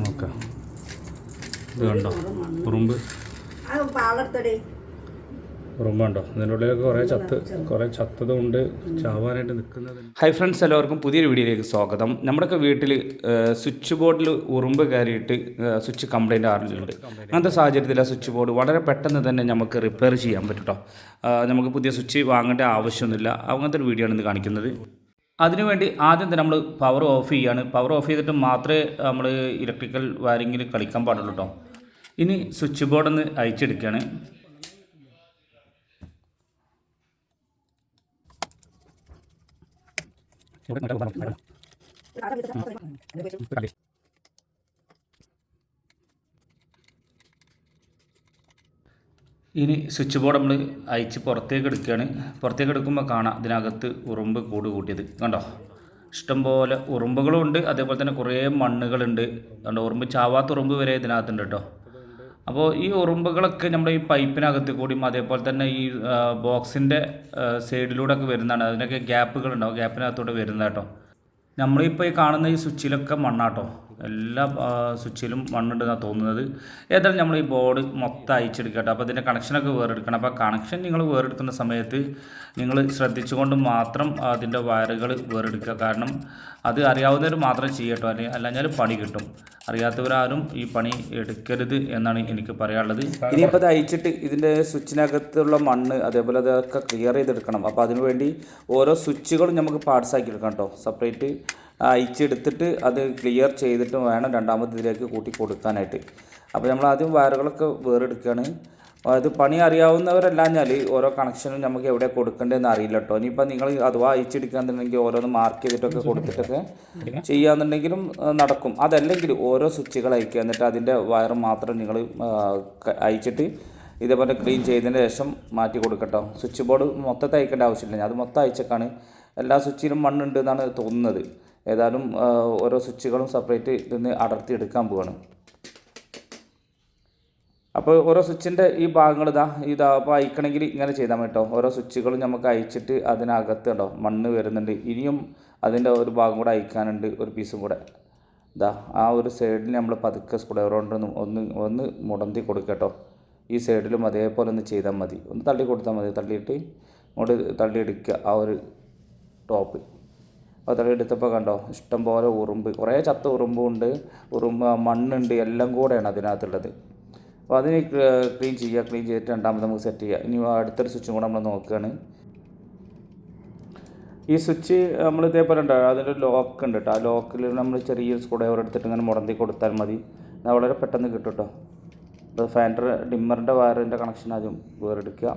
നോക്കാം. ഇത് കണ്ടോ? ഇതിന്റെ ഉള്ളിലൊക്കെ കുറേ ചത്ത് കുറേ ചാവാനായിട്ട് ഹൈ ഫ്രണ്ട്സ് എല്ലാവർക്കും പുതിയൊരു വീഡിയോയിലേക്ക് സ്വാഗതം. നമ്മുടെയൊക്കെ വീട്ടിൽ സ്വിച്ച് ബോർഡിൽ ഉറുമ്പ് കയറിയിട്ട് സ്വിച്ച് കംപ്ലൈന്റ് ആറുണ്ട് അങ്ങനത്തെ സാഹചര്യത്തിൽ ആ സ്വിച്ച് ബോർഡ് വളരെ പെട്ടെന്ന് തന്നെ നമുക്ക് റിപ്പയർ ചെയ്യാൻ പറ്റും കേട്ടോ നമുക്ക് പുതിയ സ്വിച്ച് വാങ്ങേണ്ട ആവശ്യമൊന്നുമില്ല. അങ്ങനത്തെ ഒരു വീഡിയോ ആണ് ഇന്ന് കാണിക്കുന്നത്. അതിനുവേണ്ടി ആദ്യം തന്നെ നമ്മൾ പവർ ഓഫ് ചെയ്യാണ്. പവർ ഓഫ് ചെയ്തിട്ട് മാത്രമേ നമ്മൾ ഇലക്ട്രിക്കൽ വയറിങ്ങിൽ കളിക്കാൻ പാടുള്ളൂ കേട്ടോ ഇനി സ്വിച്ച് ബോർഡ് ഒന്ന് അയച്ചെടുക്കുകയാണ് ഇനി സ്വിച്ച് ബോർഡ് നമ്മൾ അയച്ച് പുറത്തേക്ക് എടുക്കുകയാണ്. പുറത്തേക്ക് എടുക്കുമ്പോൾ കാണാം ഇതിനകത്ത് ഉറുമ്പ് കൂട് കൂട്ടിയത്. കണ്ടോ? ഇഷ്ടംപോലെ ഉറുമ്പുകളും ഉണ്ട്. അതേപോലെ തന്നെ കുറേ മണ്ണുകളുണ്ട്. കണ്ടോ? ഉറുമ്പ് ചാവാത്ത ഉറുമ്പ് വരെ ഇതിനകത്തുണ്ട് കേട്ടോ. അപ്പോൾ ഈ ഉറുമ്പുകളൊക്കെ നമ്മുടെ ഈ പൈപ്പിനകത്ത് കൂടിയും അതേപോലെ തന്നെ ഈ ബോക്സിന്റെ സൈഡിലൂടെ ഒക്കെ വരുന്നതാണ്. അതിനൊക്കെ ഗ്യാപ്പുകൾ ഉണ്ടാവും ഗ്യാപ്പിനകത്തൂടെ വരുന്നതാട്ടോ നമ്മളിപ്പോൾ ഈ കാണുന്ന ഈ സ്വിച്ചിലൊക്കെ മണ്ണാട്ടോ എല്ലാ സ്വിച്ചിലും മണ്ണുണ്ടെന്നാണ് തോന്നുന്നത്. ഏതായാലും നമ്മൾ ഈ ബോർഡ് മൊത്തം അയച്ചെടുക്കട്ടെ അപ്പോൾ അതിന്റെ കണക്ഷനൊക്കെ വേറെടുക്കണം. അപ്പോൾ കണക്ഷൻ നിങ്ങൾ വേറെടുക്കുന്ന സമയത്ത് നിങ്ങൾ ശ്രദ്ധിച്ചുകൊണ്ട് മാത്രം അതിന്റെ വയറുകൾ വേറെടുക്കുക. കാരണം അത് അറിയാവുന്നവർ മാത്രം ചെയ്യട്ടോ. അല്ലെങ്കിൽ അല്ലാഞ്ഞാൽ പണി കിട്ടും. അറിയാത്തവരാരും ഈ പണി എടുക്കരുത് എന്നാണ് എനിക്ക് പറയാനുള്ളത്. ഇനിയിപ്പോൾ അത് അയച്ചിട്ട് ഇതിന്റെ സ്വിച്ചിനകത്തുള്ള മണ്ണ് അതേപോലെ അതൊക്കെ ക്ലിയർ ചെയ്തെടുക്കണം. അപ്പോൾ അതിനുവേണ്ടി ഓരോ സ്വിച്ചുകളും നമുക്ക് പാർട്സ് എടുക്കാം കേട്ടോ. സെപ്പറേറ്റ് അയച്ചെടുത്തിട്ട് അത് ക്ലിയർ ചെയ്തിട്ട് വേണം രണ്ടാമത്തേതിലേക്ക് കൂട്ടി കൊടുക്കാനായിട്ട്. അപ്പോൾ നമ്മൾ ആദ്യം വയറുകളൊക്കെ വേറെടുക്കുകയാണ് അത് പണി അറിയാവുന്നവരല്ലാഞ്ഞാൽ ഓരോ കണക്ഷനും നമുക്ക് എവിടെ കൊടുക്കേണ്ടതെന്ന് അറിയില്ല കേട്ടോ ഇനിയിപ്പോൾ നിങ്ങൾ അഥവാ അയച്ചെടുക്കാന്നുണ്ടെങ്കിൽ ഓരോന്ന് മാർക്ക് ചെയ്തിട്ടൊക്കെ കൊടുത്തിട്ടൊക്കെ ചെയ്യാന്നുണ്ടെങ്കിലും നടക്കും. അതല്ലെങ്കിൽ ഓരോ സ്വിച്ചുകൾ അയക്കുക. എന്നിട്ട് അതിന്റെ വയർ മാത്രം നിങ്ങൾ അയച്ചിട്ട് ഇതേപോലെ ക്ലീൻ ചെയ്തതിന് ശേഷം മാറ്റി കൊടുക്കട്ടോ. സ്വിച്ച് ബോർഡ് മൊത്തത്തിൽ അയക്കേണ്ട ആവശ്യമില്ല. ഞാൻ അത് മൊത്തം അയച്ചേക്കാണ്. എല്ലാ സ്വിച്ചിലും മണ്ണുണ്ട് എന്നാണ് തോന്നുന്നത്. ഏതായാലും ഓരോ സ്വിച്ചുകളും സെപ്പറേറ്റ് ഇതിന് അടർത്തി എടുക്കാൻ പോവാണ്. അപ്പോൾ ഓരോ സ്വിച്ചിന്റെ ഈ ഭാഗങ്ങൾ ഇതാ ഇതാ അപ്പോൾ അയക്കണമെങ്കിൽ ഇങ്ങനെ ചെയ്താൽ കേട്ടോ ഓരോ സ്വിച്ചുകളും നമുക്ക് അയച്ചിട്ട് അതിനകത്ത് ഉണ്ടോ മണ്ണ് വരുന്നുണ്ട്. ഇനിയും അതിന്റെ ഒരു ഭാഗം കൂടെ അയക്കാനുണ്ട് ഒരു പീസും കൂടെ. ഇതാ ആ ഒരു സൈഡിൽ നമ്മൾ പതുക്കെ സ്ക്രൂ കൊണ്ട് ഒന്ന് ഒന്ന് മുടന്തി കൊടുക്കട്ടോ കേട്ടോ ഈ സൈഡിലും അതേപോലെ ഒന്ന് ചെയ്താൽ മതി. ഒന്ന് തള്ളി കൊടുത്താൽ മതി. തള്ളിയിട്ട് ഇങ്ങോട്ട് തള്ളിയെടുക്കുക ആ ഒരു ടോപ്പ് എടുത്തപ്പോൾ കണ്ടോ ഇഷ്ടം പോലെ ഉറുമ്പ് കുറേ ചത്ത ഉറുമ്പുണ്ട് ഉറുമ്പ് മണ്ണുണ്ട് എല്ലാം കൂടെയാണ് അതിനകത്തുള്ളത്. അപ്പോൾ അതിന് ക്ലീൻ ചെയ്യുക ക്ലീൻ ചെയ്തിട്ട് രണ്ടാമത് നമുക്ക് സെറ്റ് ചെയ്യുക. ഇനി അടുത്തൊരു സ്വിച്ചും കൂടെ നമ്മൾ നോക്കുകയാണ്. ഈ സ്വിച്ച് നമ്മൾ ഇതേപോലെ ഉണ്ടാവും അതിന്റെ ലോക്ക് ഉണ്ട് കേട്ടോ ആ ലോക്കിൽ നമ്മൾ ചെറിയ സ്ക്രൂ ഡ്രൈവർ എടുത്തിട്ട് ഇങ്ങനെ മുടന്തി കൊടുത്താൽ മതി. വളരെ പെട്ടെന്ന് കിട്ടും കേട്ടോ ഫാൻഡർ ഡിമ്മറിന്റെ വയറിന്റെ കണക്ഷൻ ആദ്യം വേറെടുക്കുക.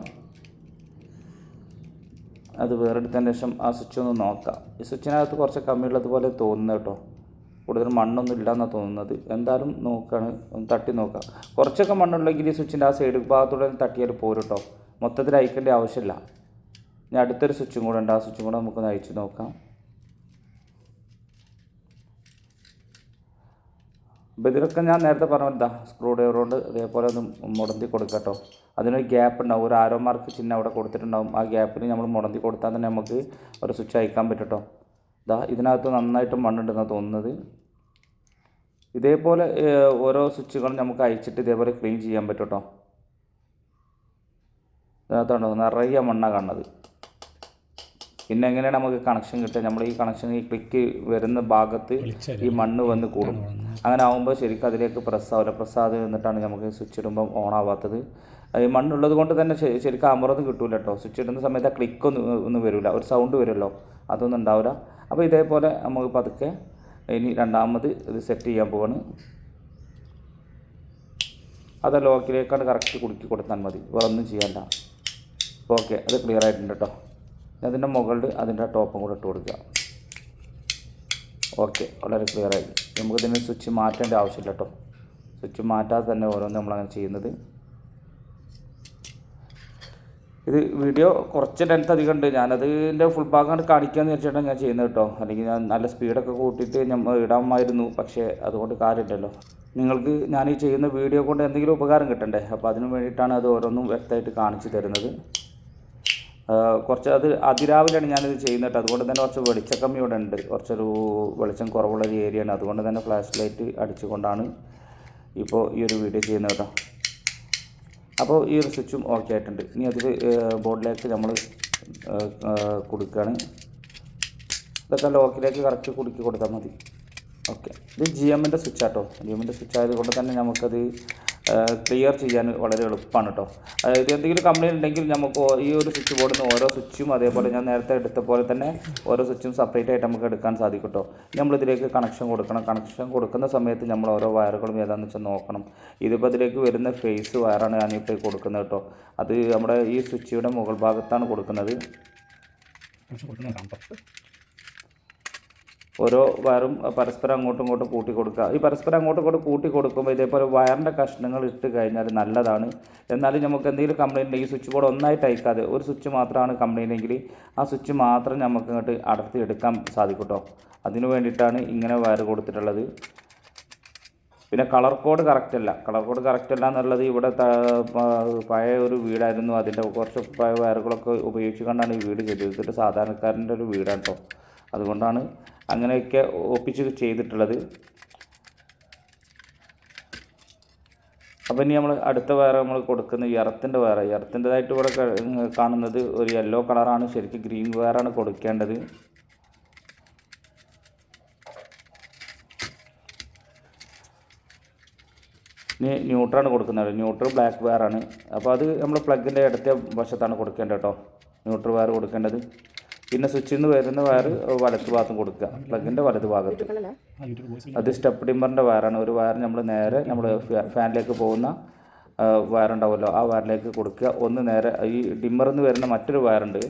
അത് വേറെടുത്തതിന് ശേഷം ആ സ്വിച്ച് ഒന്ന് നോക്കാം. ഈ സ്വിച്ചിനകത്ത് കുറച്ച് കമ്മിയുള്ളതുപോലെ തോന്നുന്നത് കേട്ടോ. കൂടുതൽ മണ്ണൊന്നും ഇല്ലയെന്നാണ് തോന്നുന്നത്. എന്തായാലും നോക്കുകയാണ് ഒന്ന് തട്ടി നോക്കാം. കുറച്ചൊക്കെ മണ്ണുണ്ടെങ്കിൽ ഈ സ്വിച്ചിന്റെ ആ സൈഡ് ഭാഗത്തൂടെ ഒന്ന് തട്ടിയാൽ പോരും കേട്ടോ. മൊത്തത്തിൽ അയക്കേണ്ട ആവശ്യമില്ല. ഇനി അടുത്തൊരു സ്വിച്ചും കൂടെ ഉണ്ട്. ആ സ്വിച്ചും കൂടെ നമുക്കൊന്ന് അയച്ച് നോക്കാം. അപ്പോൾ ഇതിലൊക്കെ ഞാൻ നേരത്തെ പറഞ്ഞതാ സ്ക്രൂ ഡ്രൈവർ കൊണ്ട് അതേപോലെ ഒന്ന് മുടന്തി കൊടുക്കട്ടോ കേട്ടോ. അതിനൊരു ഗ്യാപ്പ് ഉണ്ടാവും. ഒരു ആരോ മാർക്ക് ചിഹ്നം അവിടെ കൊടുത്തിട്ടുണ്ടാവും. ആ ഗ്യാപ്പിന് നമ്മൾ മുടന്തി കൊടുത്താൽ തന്നെ നമുക്ക് ഒരു സ്വിച്ച് അയക്കാൻ പറ്റട്ടോ ഇതാ ഇതിനകത്ത് നന്നായിട്ട് മണ്ണുണ്ടെന്നാണ് തോന്നുന്നത്. ഇതേപോലെ ഓരോ സ്വിച്ചുകളും നമുക്ക് അയച്ചിട്ട് ഇതേപോലെ ക്ലീൻ ചെയ്യാൻ പറ്റട്ടോ ഇതിനകത്തുണ്ടോ നിറയെ മണ്ണാണ് കാണുന്നത്. പിന്നെ എങ്ങനെയാണ് നമുക്ക് കണക്ഷൻ കിട്ടുക? നമ്മൾ ഈ കണക്ഷൻ ഈ ക്ലിക്ക് വരുന്ന ഭാഗത്ത് ഈ മണ്ണ് വന്ന് കൂടും. അങ്ങനെ ആകുമ്പോൾ ശരിക്കും അതിലേക്ക് പ്രസ് ആവില്ല പ്രസ് ആകാതെ നിന്നിട്ടാണ് നമുക്ക് സ്വിച്ച് ഇടുമ്പം ഓൺ ആവാത്തത്. ഈ മണ്ണുള്ളത് കൊണ്ട് തന്നെ ശരിക്കും അമർന്ന് കിട്ടൂല കേട്ടോ സ്വിച്ച് ഇടുന്ന സമയത്ത് ആ ക്ലിക്ക് ഒന്നും ഒന്നും വരില്ല ഒരു സൗണ്ട് വരുമല്ലോ. അതൊന്നും ഉണ്ടാവില്ല അപ്പോൾ ഇതേപോലെ നമുക്ക് പതുക്കെ ഇനി രണ്ടാമത് ഇത് സെറ്റ് ചെയ്യാൻ പോവാണ്. അത് ലോക്കിലേക്കാണ് കറക്റ്റ് കുടുക്കി കൊടുത്താൽ മതി. വേറൊന്നും ചെയ്യണ്ട. ഓക്കെ അത് ക്ലിയർ ആയിട്ടുണ്ട് കേട്ടോ അതിന്റെ മുകളിൽ അതിന്റെ ടോപ്പും കൂടെ ഇട്ട് കൊടുക്കുക. ഓക്കെ വളരെ ക്ലിയർ ആയി. നമുക്ക് ഇതിന് സ്വിച്ച് മാറ്റേണ്ട ആവശ്യമില്ല കേട്ടോ സ്വിച്ച് മാറ്റാതെ തന്നെ ഓരോന്ന് നമ്മളങ്ങനെ ചെയ്യുന്നത്. ഇത് വീഡിയോ കുറച്ച് ലെങ്ത് അധികം ഉണ്ട്. ഞാനതിന്റെ ഫുൾ ഭാഗം കാണിക്കാമെന്ന് വെച്ചിട്ടാണ് ഞാൻ ചെയ്യുന്നത് കേട്ടോ അല്ലെങ്കിൽ ഞാൻ നല്ല സ്പീഡൊക്കെ കൂട്ടിയിട്ട് ഞാൻ ഇടാമായിരുന്നു. പക്ഷേ അതുകൊണ്ട് കാര്യമില്ലല്ലോ. നിങ്ങൾക്ക് ഞാൻ ഈ ചെയ്യുന്ന വീഡിയോ കൊണ്ട് എന്തെങ്കിലും ഉപകാരം കിട്ടണ്ടേ? അപ്പോൾ അതിന് വേണ്ടിയിട്ടാണ് അത് ഓരോന്നും വ്യക്തമായിട്ട് കാണിച്ചു തരുന്നത്. കുറച്ച് അത് അതിരാവിലെയാണ് ഞാനിത് ചെയ്യുന്നത് അതുകൊണ്ട് തന്നെ കുറച്ച് വെളിച്ചക്കമ്മി ഇവിടെ ഉണ്ട്. കുറച്ചൊരു വെളിച്ചം കുറവുള്ള ഒരു ഏരിയയാണ് അതുകൊണ്ട് തന്നെ ഫ്ലാഷ് ലൈറ്റ് അടിച്ചുകൊണ്ടാണ് ഇപ്പോൾ ഈ ഒരു വീഡിയോ ചെയ്യുന്നത് കേട്ടോ. അപ്പോൾ ഈ ഒരു സ്വിച്ചും ഓക്കെ ആയിട്ടുണ്ട്. ഇനി അതിൽ ബോർഡിലേക്ക് നമ്മൾ കൊടുക്കുകയാണ്. ഇതൊക്കെ ലോക്കിലേക്ക് കറക്റ്റ് കുടുക്കി കൊടുത്താൽ മതി. ഓക്കെ ഇത് ജി എമ്മിന്റെ സ്വിച്ച് ആട്ടോ ജി എമ്മിന്റെ സ്വിച്ച് ആയതുകൊണ്ട് തന്നെ നമുക്കത് ക്ലിയർ ചെയ്യാൻ വളരെ എളുപ്പമാണ് കേട്ടോ അതായത് എന്തെങ്കിലും കംപ്ലൈന്റ് ഉണ്ടെങ്കിൽ നമുക്ക് ഈ ഒരു സ്വിച്ച് ബോർഡിൽ നിന്ന് ഓരോ സ്വിച്ചും അതേപോലെ ഞാൻ നേരത്തെ എടുത്ത പോലെ തന്നെ ഓരോ സ്വിച്ചും സെപ്പറേറ്റ് ആയിട്ട് നമുക്ക് എടുക്കാൻ സാധിക്കും കേട്ടോ നമ്മളിതിലേക്ക് കണക്ഷൻ കൊടുക്കണം. കണക്ഷൻ കൊടുക്കുന്ന സമയത്ത് നമ്മൾ ഓരോ വയറുകളും ഏതാണെന്ന് വെച്ചാൽ നോക്കണം. ഇതിപ്പോൾ ഇതിലേക്ക് വരുന്ന ഫേസ് വയറാണ് ഞാനിപ്പോൾ കൊടുക്കുന്നത് കേട്ടോ അത് നമ്മുടെ ഈ സ്വിച്ചിയുടെ മുകൾ ഭാഗത്താണ് കൊടുക്കുന്നത്. ഓരോ വയറും പരസ്പരം അങ്ങോട്ടും ഇങ്ങോട്ടും കൂട്ടി കൊടുക്കുക ഈ പരസ്പരം അങ്ങോട്ടും ഇങ്ങോട്ടും കൂട്ടി കൊടുക്കുമ്പോൾ ഇതേപോലെ വയറിന്റെ കഷ്ണങ്ങൾ ഇട്ട് കഴിഞ്ഞാൽ നല്ലതാണ്. എന്നാലും നമുക്ക് എന്തെങ്കിലും കംപ്ലൈന്റ് ഉണ്ടെങ്കിൽ സ്വിച്ച് ബോർഡ് ഒന്നായിട്ട് അയക്കാതെ ഒരു സ്വിച്ച് മാത്രമാണ് കംപ്ലൈന്റ് എങ്കിൽ ആ സ്വിച്ച് മാത്രം നമുക്ക് ഇങ്ങോട്ട് അടർത്തി എടുക്കാൻ സാധിക്കും കേട്ടോ അതിന് വേണ്ടിയിട്ടാണ് ഇങ്ങനെ വയർ കൊടുത്തിട്ടുള്ളത്. പിന്നെ കളർ കോഡ് കറക്റ്റ് അല്ല. കളർ കോഡ് കറക്റ്റ് അല്ല എന്നുള്ളത് ഇവിടെ പഴയ ഒരു വീടായിരുന്നു. അതിന്റെ കുറച്ച് പഴയ വയറുകളൊക്കെ ഉപയോഗിച്ച് ഈ വീട് ചെയ്തത്. ഇതൊരു സാധാരണക്കാരന്റെ ഒരു വീടാണ് കേട്ടോ അതുകൊണ്ടാണ് അങ്ങനെയൊക്കെ ഒപ്പിച്ച് ചെയ്തിട്ടുള്ളത്. അപ്പോൾ ഇനി നമ്മൾ അടുത്ത വയർ നമ്മൾ കൊടുക്കുന്ന ഇറത്തിന്റെ വയർ ഇറത്തിന്റെതായിട്ട് ഇവിടെ കാണുന്നത് ഒരു യെല്ലോ കളറാണ് ശരിക്കും ഗ്രീൻ വയറാണ് കൊടുക്കേണ്ടത്. ഇനി ന്യൂട്രാണ് കൊടുക്കുന്നത് ന്യൂട്രൽ ബ്ലാക്ക് വയറാണ് അപ്പോൾ അത് നമ്മൾ പ്ലഗിന്റെ ഇടത്തെ വശത്താണ് കൊടുക്കേണ്ടത് കേട്ടോ. ന്യൂട്രൽ വയർ കൊടുക്കേണ്ടത്. പിന്നെ സ്വിച്ചിൽ നിന്ന് വരുന്ന വയർ വലത്ത് ഭാഗത്തും കൊടുക്കുക. പ്ലഗിന്റെ വലത് ഭാഗത്ത്. അത് സ്റ്റെപ്പ് ഡിമ്മറിന്റെ വയറാണ്. ഒരു വയർ നമ്മൾ നേരെ നമ്മൾ ഫാനിലേക്ക് പോകുന്ന വയറുണ്ടാവുമല്ലോ. ആ വയറിലേക്ക് കൊടുക്കുക. ഒന്ന് നേരെ ഈ ഡിമ്മറിൽ നിന്ന് വരുന്ന മറ്റൊരു വയറുണ്ട്.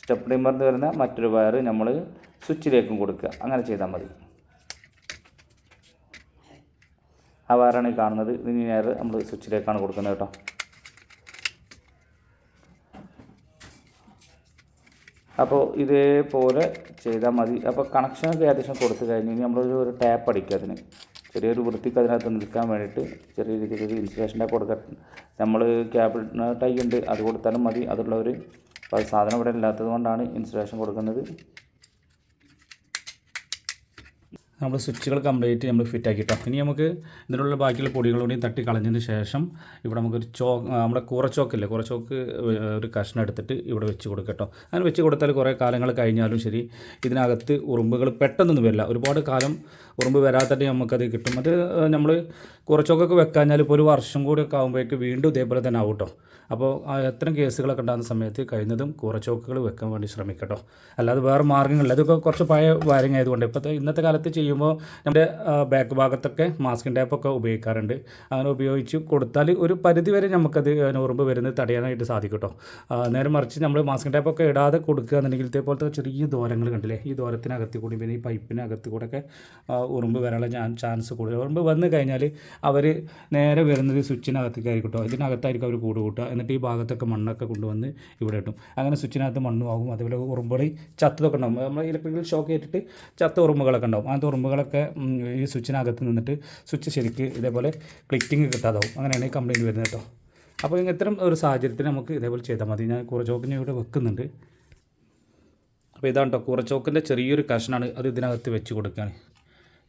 സ്റ്റെപ്പ് ഡിമ്മറിൽ നിന്ന് വരുന്ന മറ്റൊരു വയർ നമ്മൾ സ്വിച്ചിലേക്കും കൊടുക്കുക. അങ്ങനെ ചെയ്താൽ മതി. ആ വയറാണ് ഈ കാണുന്നത്. ഇതിന് നേരെ നമ്മൾ സ്വിച്ചിലേക്കാണ് കൊടുക്കുന്നത് കേട്ടോ. അപ്പോൾ ഇതേപോലെ ചെയ്താൽ മതി. അപ്പോൾ കണക്ഷനൊക്കെ ഏകദേശം കൊടുത്തു കഴിഞ്ഞ് ഇനി നമ്മളൊരു ഒരു ടാപ്പ് അടിക്കുക അതിന്. ചെറിയൊരു വൃത്തിക്ക് അതിനകത്ത് നിൽക്കാൻ വേണ്ടിയിട്ട് ചെറിയ രീതിയിൽ ഒരു ഇൻസുലേഷൻ ടാപ്പ് കൊടുക്കാൻ നമ്മൾ ക്യാബിൾ ടൈ ഉണ്ട് അത് കൊടുത്താലും മതി. അതുള്ളവർ അപ്പോൾ സാധനം ഇവിടെ ഇല്ലാത്തത് കൊണ്ടാണ് ഇൻസുലേഷൻ കൊടുക്കുന്നത്. നമ്മൾ സ്വിച്ചുകൾ കംപ്ലീറ്റ് നമ്മൾ ഫിറ്റ് ആക്കി ആക്കിട്ടോ ഇനി നമുക്ക് ഇതിനുള്ള ബാക്കിയുള്ള പൊടികളോടെയും തട്ടി കളഞ്ഞതിന് ശേഷം ഇവിടെ നമുക്കൊരു ചോ നമ്മുടെ കൂറച്ചോക്കില്ലേ കൂറച്ചോക്ക് ഒരു കഷ്ണം എടുത്തിട്ട് ഇവിടെ വെച്ച് കൊടുക്കട്ടോ. അങ്ങനെ വെച്ച് കൊടുത്താൽ കുറേ കാലങ്ങൾ കഴിഞ്ഞാലും ശരി ഇതിനകത്ത് ഉറുമ്പുകൾ പെട്ടെന്നൊന്നും വരില്ല. ഒരുപാട് കാലം ഉറുമ്പ് വരാത്തിട്ട് നമുക്കത് കിട്ടും. അത് നമ്മൾ കുറച്ചൊക്കെ വെക്കാഞ്ഞാൽ ഇപ്പോൾ ഒരു വർഷം കൂടി ഒക്കെ ആകുമ്പോഴേക്ക് വീണ്ടും ഇതേപോലെ തന്നെ ആവും അപ്പോൾ എത്ര കേസുകളൊക്കെ ഉണ്ടാകുന്ന സമയത്ത് കഴിഞ്ഞതും കുറച്ചൊക്കെ വെക്കാൻ വേണ്ടി ശ്രമിക്കട്ടോ. അല്ലാതെ വേറെ മാർഗങ്ങളില്ല. അതൊക്കെ കുറച്ച് പഴയ വയറിങ് ആയതുകൊണ്ട് ഇപ്പോഴത്തെ ഇന്നത്തെ കാലത്ത് ചെയ്യുമ്പോൾ നമ്മുടെ ബാക്ക് ഭാഗത്തൊക്കെ മാസ്കിൻ ടൈപ്പൊക്കെ ഉപയോഗിക്കാറുണ്ട്. അങ്ങനെ ഉപയോഗിച്ച് കൊടുത്താൽ ഒരു പരിധി വരെ നമുക്കത് ഉറുമ്പ് വരുന്നത് തടയാനായിട്ട് സാധിക്കും നേരെ മറിച്ച് നമ്മൾ മാസ്കിൻ ടൈപ്പൊക്കെ ഇടാതെ കൊടുക്കുക എന്നുണ്ടെങ്കിൽ ഇതേപോലത്തെ ചെറിയ ദൂരങ്ങൾ കണ്ടില്ലേ? ഈ ദൂരത്തിനകത്ത് കൂടി പിന്നെ ഈ പൈപ്പിനകത്ത് കൂടെ ഒക്കെ ഉറുമ്പ് വരാനുള്ള ചാൻസ് കൂടുതൽ. ഉറുമ്പ് വന്നു കഴിഞ്ഞാൽ അവർ നേരെ വരുന്നത് സ്വിച്ചിനകത്തേക്കായിരിക്കും കേട്ടോ ഇതിനകത്തായിരിക്കും അവർ കൂട് കൂട്ടുക. എന്നിട്ട് ഈ ഭാഗത്തൊക്കെ മണ്ണൊക്കെ കൊണ്ടുവന്ന് ഇവിടെ ഇട്ടും അങ്ങനെ സ്വിച്ചിനകത്ത് മണ്ണും ആകും. അതുപോലെ ഉറുമ്പുകൾ ചത്തതൊക്കെ ഉണ്ടാകും നമ്മൾ ഇലക്ട്രിക്കൽ ഷോക്ക് ഏറ്റിട്ട് ചത്ത ഉറുമ്പുകളൊക്കെ ഉണ്ടാകും അങ്ങനത്തെ ഉറുമ്പുകളൊക്കെ ഈ സ്വിച്ചിനകത്ത് നിന്നിട്ട് സ്വിച്ച് ശരിക്ക് ഇതേപോലെ ക്ലിക്കിങ് കിട്ടാതാവും. അങ്ങനെയാണ് ഈ കംപ്ലയിന്റ് വരുന്നത് കേട്ടോ അപ്പോൾ ഇത്തരം ഒരു സാഹചര്യത്തിൽ നമുക്ക് ഇതേപോലെ ചെയ്താൽ മതി. ഞാൻ കുറച്ചോക്കിനെ ഇവിടെ വെക്കുന്നുണ്ട്. അപ്പോൾ ഇതാണ് കേട്ടോ കുറച്ചോക്കിന്റെ ചെറിയൊരു കഷ്ണാണ് അത് ഇതിനകത്ത് വെച്ച് കൊടുക്കുകയാണ്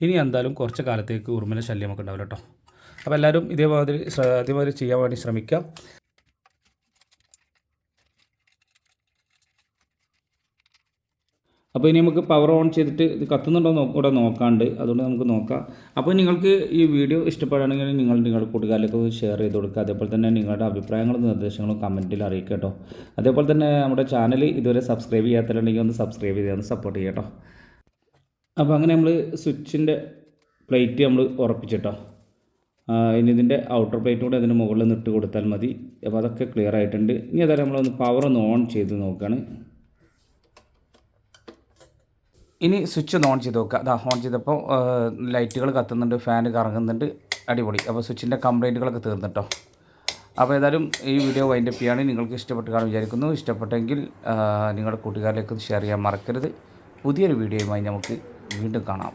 ഇനി എന്തായാലും കുറച്ച് കാലത്തേക്ക് ഉറുമ്പിന്റെ ശല്യമൊക്കെ ഉണ്ടാവില്ല കേട്ടോ അപ്പോൾ എല്ലാവരും ഇതേമാതിരി അതേമാതിരി ചെയ്യാൻ വേണ്ടി ശ്രമിക്കാം അപ്പോൾ ഇനി നമുക്ക് പവർ ഓൺ ചെയ്തിട്ട് ഇത് കത്തുന്നുണ്ടോ കൂടെ നോക്കാണ്ട്. അതുകൊണ്ട് നമുക്ക് നോക്കാം. അപ്പോൾ നിങ്ങൾക്ക് ഈ വീഡിയോ ഇഷ്ടപ്പെടുകയാണെങ്കിൽ നിങ്ങൾ നിങ്ങളുടെ കൂട്ടുകാരിലേക്ക് ഷെയർ ചെയ്ത് കൊടുക്കുക. അതേപോലെ തന്നെ നിങ്ങളുടെ അഭിപ്രായങ്ങളും നിർദ്ദേശങ്ങളും കമന്റിൽ അറിയിക്കുക അതേപോലെ തന്നെ നമ്മുടെ ചാനൽ ഇതുവരെ സബ്സ്ക്രൈബ് ചെയ്യാത്തുണ്ടെങ്കിൽ ഒന്ന് സബ്സ്ക്രൈബ് ചെയ്ത് ഒന്ന് സപ്പോർട്ട് ചെയ്യട്ടോ അപ്പോൾ അങ്ങനെ നമ്മൾ സ്വിച്ചിന്റെ പ്ലേറ്റ് നമ്മൾ ഉറപ്പിച്ചിട്ടോ. ഇനി ഇതിന്റെ ഔട്ടർ പ്ലേറ്റ് കൂടെ അതിന്റെ മുകളിൽ നിന്ന് ഇട്ട് കൊടുത്താൽ മതി. അപ്പോൾ അതൊക്കെ ക്ലിയർ ആയിട്ടുണ്ട്. ഇനി അതായത് നമ്മളൊന്ന് പവർ ഒന്ന് ഓൺ ചെയ്ത് നോക്കുകയാണ് ഇനി സ്വിച്ച് ഒന്ന് ഓൺ ചെയ്ത് നോക്കുക. അതാ ഓൺ ചെയ്തപ്പോൾ ലൈറ്റുകൾ കത്തുന്നുണ്ട് ഫാൻ കറങ്ങുന്നുണ്ട്. അടിപൊളി. അപ്പോൾ സ്വിച്ചിന്റെ കംപ്ലൈന്റുകളൊക്കെ തീർന്നിട്ടോ അപ്പോൾ ഏതായാലും ഈ വീഡിയോ വൈൻഡപ്പ് ചെയ്യാണ്. നിങ്ങൾക്ക് ഇഷ്ടപ്പെട്ട് കാണാൻ വിചാരിക്കുന്നു. ഇഷ്ടപ്പെട്ടെങ്കിൽ നിങ്ങളുടെ കൂട്ടുകാരിലേക്ക് ഷെയർ ചെയ്യാൻ മറക്കരുത്. പുതിയൊരു വീഡിയോയുമായി നമുക്ക് വീണ്ടും കാണാം.